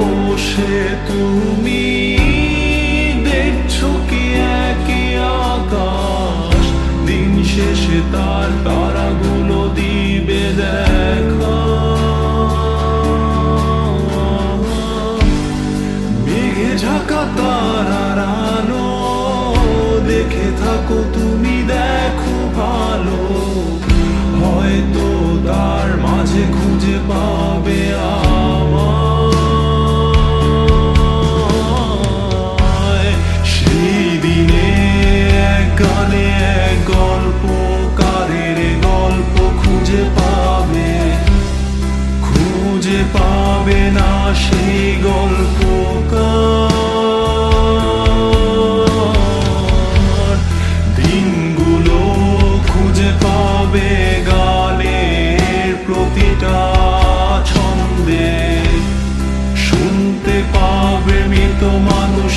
বসে তুমি দেখছ কি একই আকাশ? দিন শেষে তার তারাগুলো দিবে দেখা। মেঘে ঢাকা তারার আলো, দেখে থাকো তুমি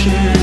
ocean.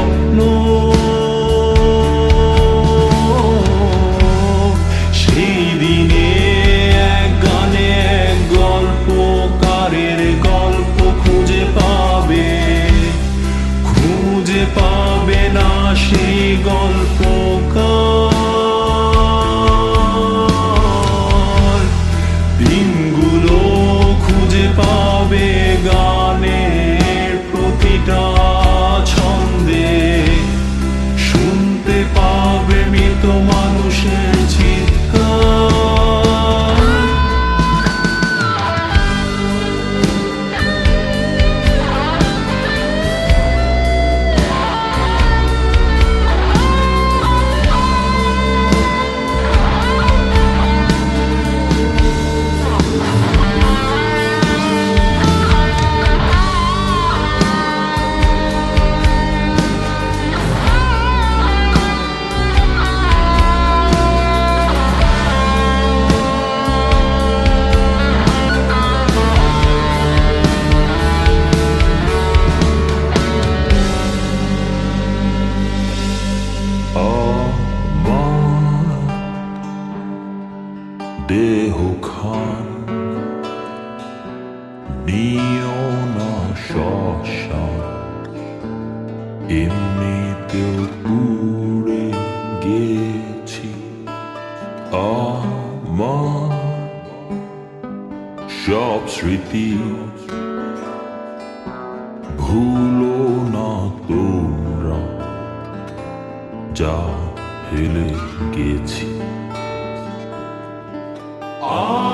সেই গল্পকার dehokhan neon শশাঙ্ক এমনিতেও উড়ে গেছি। আমার সব স্মৃতি ভুলো না তোমরা, যা ফেলে গেছি। Amen.